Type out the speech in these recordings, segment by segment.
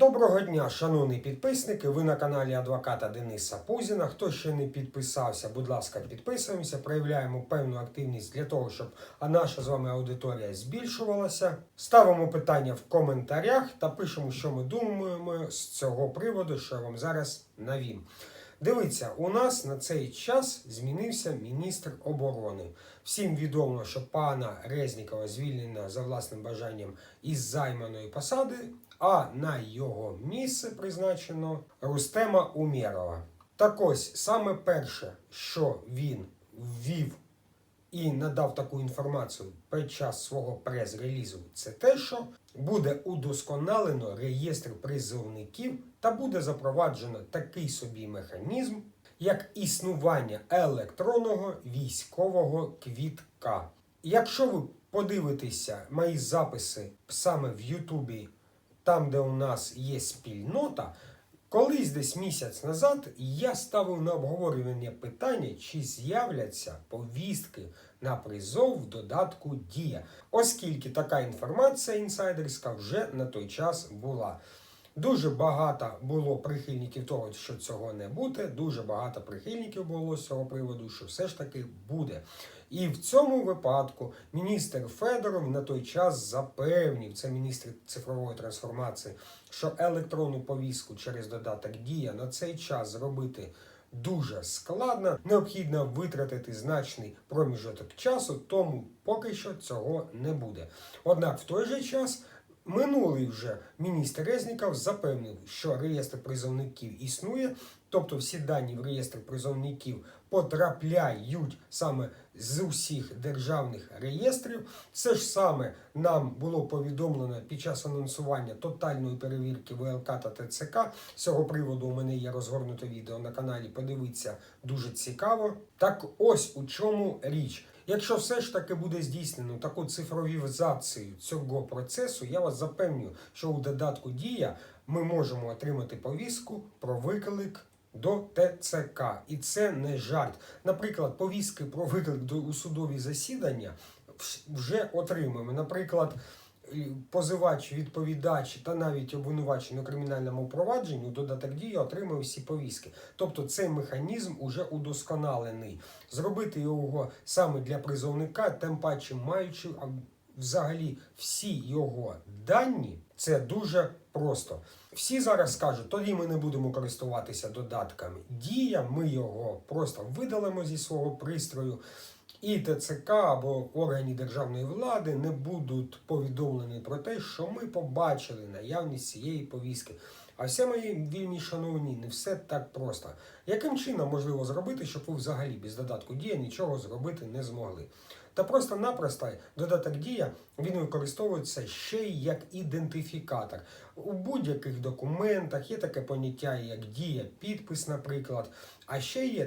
Доброго дня, шановні підписники. Ви на каналі адвоката Дениса Пузіна. Хто ще не підписався, будь ласка, підписуємося, проявляємо певну активність для того, щоб наша з вами аудиторія збільшувалася. Ставимо питання в коментарях та пишемо, що ми думаємо з цього приводу, що я вам зараз навім. Дивіться, у нас на цей час змінився міністр оборони. Всім відомо, що пана Резнікова звільнено за власним бажанням із займаної посади, а на його місце призначено Рустема Умєрова. Так ось саме перше, що він ввів і надав таку інформацію під час свого прес-релізу, це те, що буде удосконалено реєстр призовників та буде запроваджено такий собі механізм, як існування електронного військового квітка. Якщо ви подивитеся мої записи саме в Ютубі, там, де у нас є спільнота, Колись десь місяць назад я ставив на обговорювання питання, чи з'являться повістки на призов в додатку Дія, оскільки така інформація інсайдерська вже на той час була. Дуже багато було прихильників того, що цього не буде. Дуже багато прихильників було з цього приводу, що все ж таки буде. І в цьому випадку міністр Федоров на той час запевнив, це міністр цифрової трансформації, що електронну повістку через додаток Дія на цей час зробити. Дуже складно, необхідно витратити значний проміжок часу, тому поки що цього не буде. Однак в той же час Минулий вже міністр Резніков запевнив, що реєстр призовників існує, тобто всі дані в реєстр призовників потрапляють саме з усіх державних реєстрів. Це ж саме нам було повідомлено під час анонсування тотальної перевірки ВЛК та ТЦК. З цього приводу у мене є розгорнуте відео на каналі. Подивіться дуже цікаво. Так ось у чому річ. Якщо все ж таки буде здійснено таку цифровізацію цього процесу, я вас запевню, що у додатку Дія ми можемо отримати повістку про виклик до ТЦК. І це не жарт. Наприклад, повістки про виклик до у судові засідання вже отримуємо. Наприклад. Позивач, відповідач та навіть обвинувачений у кримінальному провадженні додаток дії отримує всі повістки. Тобто цей механізм уже удосконалений. Зробити його саме для призовника, тим паче маючи взагалі всі його дані, це дуже просто. Всі зараз скажуть, тоді ми не будемо користуватися додатками. Дія, ми його просто видалимо зі свого пристрою. І ТЦК або органі державної влади не будуть повідомлені про те, що ми побачили наявність цієї повістки. А все мої вільні шановні, не все так просто. Яким чином можливо зробити, щоб ви взагалі без додатку дія нічого зробити не змогли? Та просто-напросто додаток дія він використовується ще й як ідентифікатор. У будь-яких документах є таке поняття, як дія, підпис, наприклад. А ще є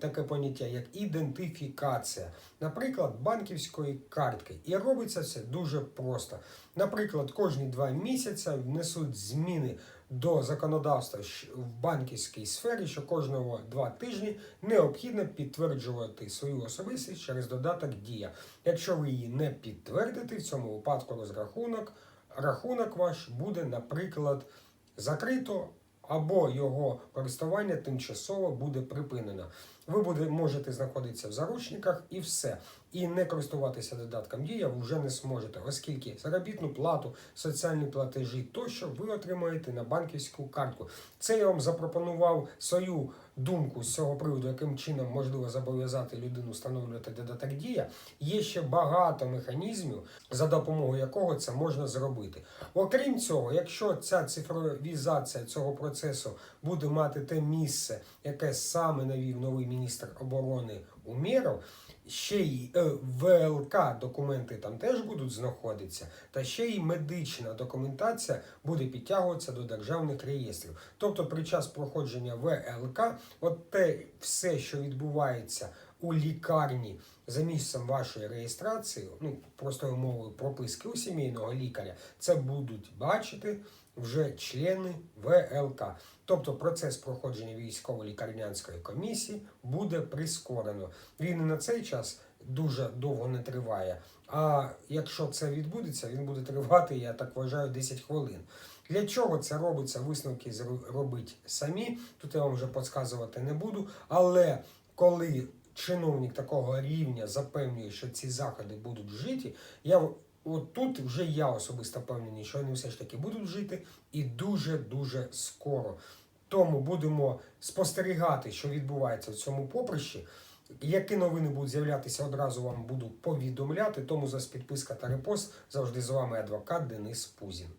таке поняття, як ідентифікація, наприклад, банківської картки. І робиться це дуже просто. Наприклад, кожні два місяці внесуть зміни до законодавства в банківській сфері, що кожного два тижні необхідно підтверджувати свою особистість через додаток Дія. Якщо ви її не підтвердите, в цьому випадку розрахунок, рахунок ваш буде, наприклад, закрито. Або його користування тимчасово буде припинено. Ви можете знаходитися в заручниках і все. І не користуватися додатком дія ви вже не зможете, оскільки заробітну плату, соціальні платежі тощо ви отримаєте на банківську картку. Це я вам запропонував свою думку з цього приводу, яким чином можливо зобов'язати людину встановлювати додаток дія. Є ще багато механізмів, за допомогою якого це можна зробити. Окрім цього, якщо ця цифровізація цього процесу буде мати те місце, яке саме навів новий міністр оборони Умєров, ще й е, ВЛК документи там теж будуть знаходитися, та ще й медична документація буде підтягуватися до державних реєстрів. Тобто, під час проходження ВЛК, от те все, що відбувається у лікарні за місцем вашої реєстрації, ну простою мовою прописки у сімейного лікаря, це будуть бачити вже члени ВЛК. Тобто процес проходження військово-лікарнянської комісії буде прискорено. Він на цей час дуже довго не триває. А якщо це відбудеться, він буде тривати, я так вважаю, 10 хвилин. Для чого це робиться? Висновки робить самі. Тут я вам вже підказувати не буду. Але коли чиновник такого рівня запевнює, що ці заходи будуть вжиті, я от тут вже я особисто впевнений, що вони все ж таки будуть жити і дуже дуже скоро. Тому будемо спостерігати, що відбувається в цьому поприщі. Які новини будуть з'являтися, одразу вам буду повідомляти. Тому за підписка та репост завжди з вами адвокат Денис Пузін.